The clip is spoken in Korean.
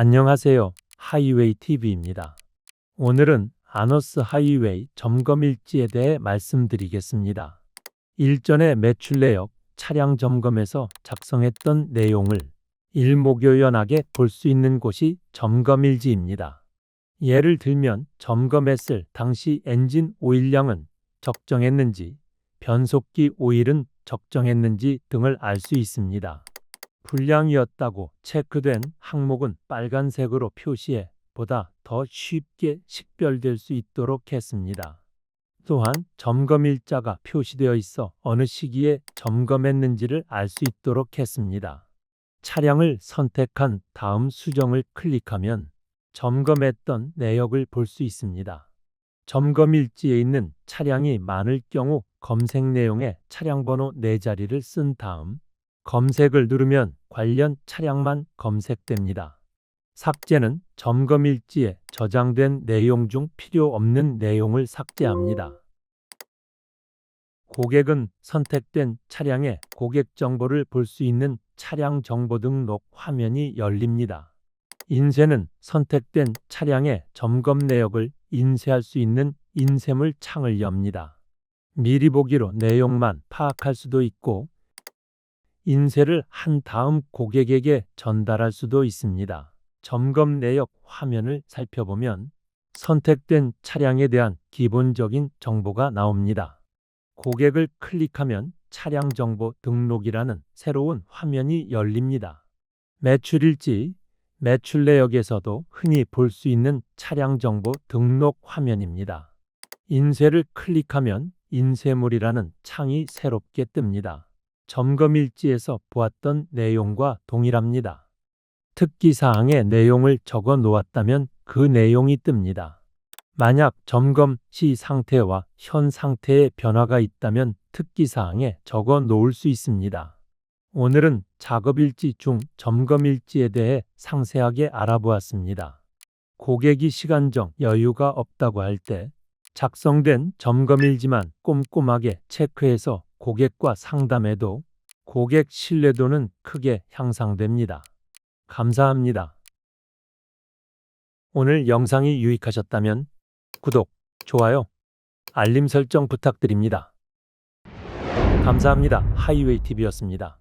안녕하세요. 하이웨이 TV입니다. 오늘은 아너스 하이웨이 점검 일지에 대해 말씀드리겠습니다. 일전에 매출 내역 차량 점검에서 작성했던 내용을 일목요연하게 볼 수 있는 곳이 점검 일지입니다. 예를 들면 점검했을 당시 엔진 오일량은 적정했는지, 변속기 오일은 적정했는지 등을 알 수 있습니다. 불량이었다고 체크된 항목은 빨간색으로 표시해 보다 더 쉽게 식별될 수 있도록 했습니다. 또한 점검 일자가 표시되어 있어 어느 시기에 점검했는지를 알 수 있도록 했습니다. 차량을 선택한 다음 수정을 클릭하면 점검했던 내역을 볼 수 있습니다. 점검 일지에 있는 차량이 많을 경우 검색 내용에 차량 번호 4자리를 쓴 다음 검색을 누르면 관련 차량만 검색됩니다. 삭제는 점검 일지에 저장된 내용 중 필요 없는 내용을 삭제합니다. 고객은 선택된 차량의 고객 정보를 볼 수 있는 차량 정보 등록 화면이 열립니다. 인쇄는 선택된 차량의 점검 내역을 인쇄할 수 있는 인쇄물 창을 엽니다. 미리 보기로 내용만 파악할 수도 있고 인쇄를 한 다음 고객에게 전달할 수도 있습니다. 점검 내역 화면을 살펴보면 선택된 차량에 대한 기본적인 정보가 나옵니다. 고객을 클릭하면 차량 정보 등록이라는 새로운 화면이 열립니다. 매출일지, 매출 내역에서도 흔히 볼 수 있는 차량 정보 등록 화면입니다. 인쇄를 클릭하면 인쇄물이라는 창이 새롭게 뜹니다. 점검 일지에서 보았던 내용과 동일합니다. 특기 사항의 내용을 적어 놓았다면 그 내용이 뜹니다. 만약 점검 시 상태와 현 상태의 변화가 있다면 특기 사항에 적어 놓을 수 있습니다. 오늘은 작업 일지 중 점검 일지에 대해 상세하게 알아보았습니다. 고객이 시간적 여유가 없다고 할 때 작성된 점검 일지만 꼼꼼하게 체크해서 고객과 상담해도 고객 신뢰도는 크게 향상됩니다. 감사합니다. 오늘 영상이 유익하셨다면 구독, 좋아요, 알림 설정 부탁드립니다. 감사합니다. 하이웨이 TV였습니다.